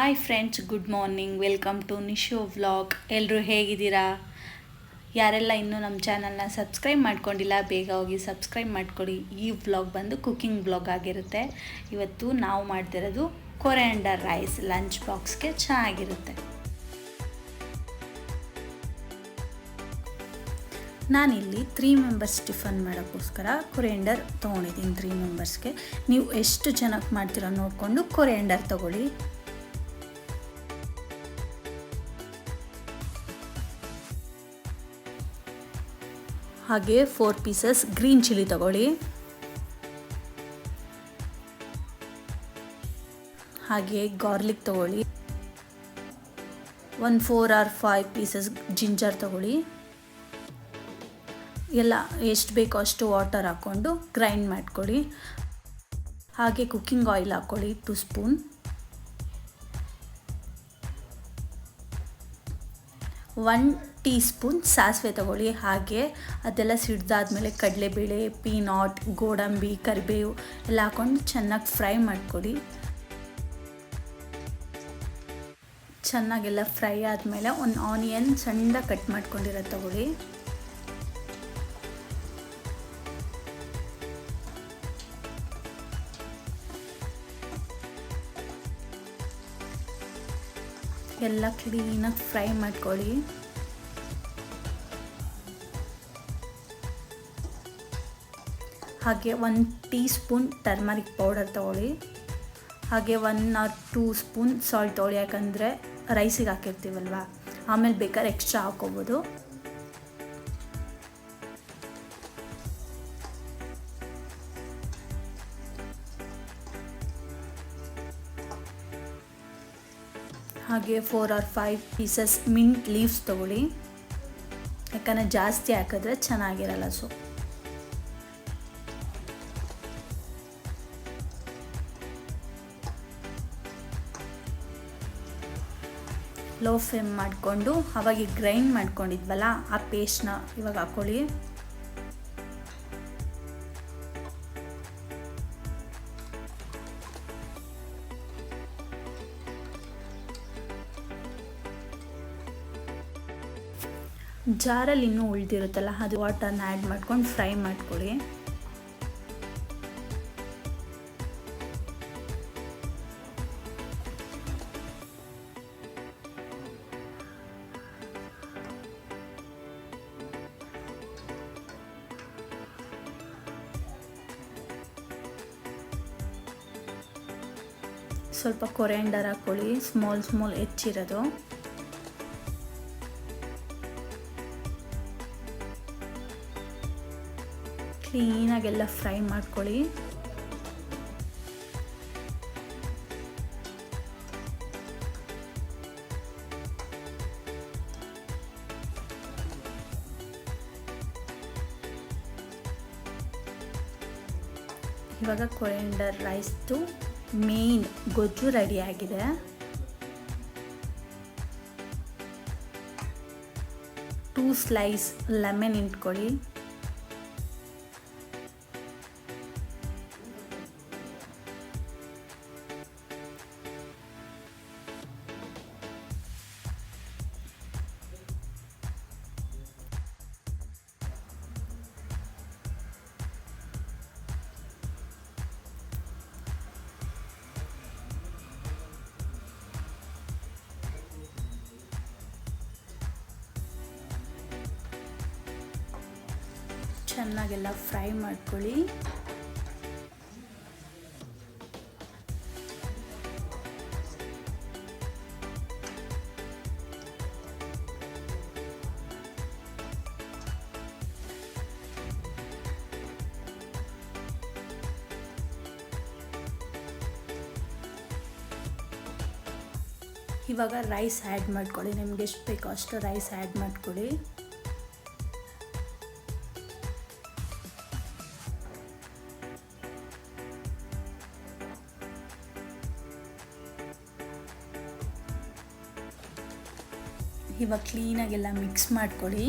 Hi friends good morning welcome to Nisho vlog ಎಲ್ಲರೂ ಹೇಗಿದ್ದೀರಾ? ಯಾರೆಲ್ಲ ಇನ್ನೂ ನಮ್ಮ ಚಾನಲ್ನ ಸಬ್ಸ್ಕ್ರೈಬ್ ಮಾಡ್ಕೊಂಡಿಲ್ಲ, ಬೇಗ ಹೋಗಿ ಸಬ್ಸ್ಕ್ರೈಬ್ ಮಾಡ್ಕೊಳ್ಳಿ ಈ ವ್ಲಾಗ್ ಬಂದು ಕುಕ್ಕಿಂಗ್ ವ್ಲಾಗ್ ಆಗಿರುತ್ತೆ. ಇವತ್ತು ನಾವು ಮಾಡ್ತಿರೋದು ಕೊರೆಂಡರ್ ರೈಸ್ ಲಂಚ್ ಬಾಕ್ಸ್ಗೆ ಚೆನ್ನಾಗಿರುತ್ತೆ. ನಾನಿಲ್ಲಿ ತ್ರೀ ಮೆಂಬರ್ಸ್ ಟಿಫನ್ ಮಾಡೋಕ್ಕೋಸ್ಕರ ಕೊರಿಯಂಡರ್ ತೊಗೊಂಡಿದ್ದೀನಿ ತ್ರೀ ಮೆಂಬರ್ಸ್ಗೆ ನೀವು ಎಷ್ಟು ಚೆನ್ನಾಗಿ ಮಾಡ್ತೀರೋ ನೋಡಿಕೊಂಡು ಕೊರಿಯಂಡರ್ ತೊಗೊಳ್ಳಿ. ಹಾಗೆ ಫೋರ್ ಪೀಸಸ್ ಗ್ರೀನ್ ಚಿಲ್ಲಿ ತಗೊಳ್ಳಿ. ಹಾಗೆ ಗಾರ್ಲಿಕ್ ತಗೊಳ್ಳಿ. ಒಂದು four or five pieces ginger ತಗೊಳ್ಳಿ. ಎಲ್ಲ ಎಷ್ಟು ಬೇಕೋ ಅಷ್ಟು ವಾಟರ್ ಹಾಕ್ಕೊಂಡು ಗ್ರೈಂಡ್ ಮಾಡ್ಕೊಳ್ಳಿ. ಹಾಗೆ ಕುಕ್ಕಿಂಗ್ ಆಯಿಲ್ ಹಾಕ್ಕೊಳ್ಳಿ two spoon one tea spoon ಸಾಸಿವೆ ತಗೊಳ್ಳಿ, ಹಾಗೆ ಅದೆಲ್ಲ ಸಿಡ್ದಾದ್ಮೇಲೆ ಕಡಲೆಬೇಳೆ, ಪೀನಾಟ್, ಗೋಡಂಬಿ, ಕರಿಬೇವು ಎಲ್ಲ ಹಾಕ್ಕೊಂಡು ಚೆನ್ನಾಗಿ ಫ್ರೈ ಮಾಡ್ಕೊಳ್ಳಿ ಚೆನ್ನಾಗೆಲ್ಲ ಫ್ರೈ ಆದಮೇಲೆ ಒಂದು ಆನಿಯನ್ ಸಣ್ಣ ಕಟ್ ಮಾಡ್ಕೊಂಡಿರೋ ತಗೊಳ್ಳಿ. ಎಲ್ಲ ಕ್ಲೀನಾಗಿ ಫ್ರೈ ಮಾಡ್ಕೊಳ್ಳಿ ಹಾಗೆ ಒಂದು ಟೀ ಸ್ಪೂನ್ ಟರ್ಮರಿಕ್ ಪೌಡರ್ ತೊಗೊಳ್ಳಿ. ಹಾಗೆ one or two spoon salt ತೊಗೊಳ್ಳಿ, ಯಾಕಂದರೆ ರೈಸಿಗೆ ಹಾಕಿರ್ತೀವಲ್ವ? ಆಮೇಲೆ ಬೇಕಾದ್ರೆ ಎಕ್ಸ್ಟ್ರಾ ಹಾಕ್ಕೋಬೋದು. ಹಾಗೆ four or five pieces mint leaves ತೊಗೊಳ್ಳಿ. ಯಾಕಂದರೆ ಜಾಸ್ತಿ ಹಾಕಿದ್ರೆ ಚೆನ್ನಾಗಿರಲ್ಲ ಸೊ ಲೋ ಫ್ಲೇಮ್ ಮಾಡಿಕೊಂಡು, ಅವಾಗ ಗ್ರೈಂಡ್ ಮಾಡ್ಕೊಂಡಿದ್ವಲ್ಲ, ಆ ಪೇಸ್ಟ್ನ ಇವಾಗ ಹಾಕ್ಕೊಳ್ಳಿ. ಜಾರಲ್ಲಿ ಇನ್ನೂ ಉಳಿದಿರುತ್ತಲ್ಲ, ಅದು ವಾಟರ್ನ ಆ್ಯಡ್ ಮಾಡ್ಕೊಂಡು ಫ್ರೈ ಮಾಡ್ಕೊಳ್ಳಿ. ಸ್ವಲ್ಪ ಕೊರೆಂಡರ್ ಹಾಕ್ಕೊಳ್ಳಿ ಸ್ಮಾಲ್ ಸ್ಮಾಲ್ ಹೆಚ್ಚಿರೋದು. ಕ್ಲೀನಾಗೆಲ್ಲ ಫ್ರೈ ಮಾಡ್ಕೊಳ್ಳಿ. ಇವಾಗ ಕೊರೆಂಡರ್ ರೈಸ್ದು ಮೇನ್ ಗೊಜ್ಜು ರೆಡಿ ಆಗಿದೆ. ಟೂ ಸ್ಲೈಸ್ ಲೆಮನ್ ಇಟ್ಕೊಳ್ಳಿ. ಚೆನ್ನಾಗೆಲ್ಲ ಫ್ರೈ ಮಾಡ್ಕೊಳ್ಳಿ. ಇವಾಗ ರೈಸ್ ಆ್ಯಡ್ ಮಾಡ್ಕೊಳ್ಳಿ. ನಿಮ್ಗೆ ಎಷ್ಟು ಬೇಕೋ ಅಷ್ಟು ರೈಸ್ ಆ್ಯಡ್ ಮಾಡ್ಕೊಳ್ಳಿ. ಇವಾಗ ಕ್ಲೀನಾಗೆಲ್ಲ ಮಿಕ್ಸ್ ಮಾಡಿಕೊಡಿ.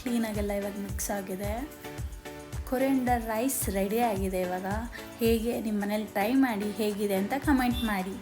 ಕ್ಲೀನಾಗೆಲ್ಲ ಇವಾಗ ಮಿಕ್ಸ್ ಆಗಿದೆ. ಕೊರೆಂಡರ್ ರೈಸ್ ರೆಡಿ ಆಗಿದೆ ಇವಾಗ. ಹೇಗೆ ನಿಮ್ಮ ಮನೇಲಿ ಟ್ರೈ ಮಾಡಿ ಹೇಗಿದೆ ಅಂತ ಕಮೆಂಟ್ ಮಾಡಿ.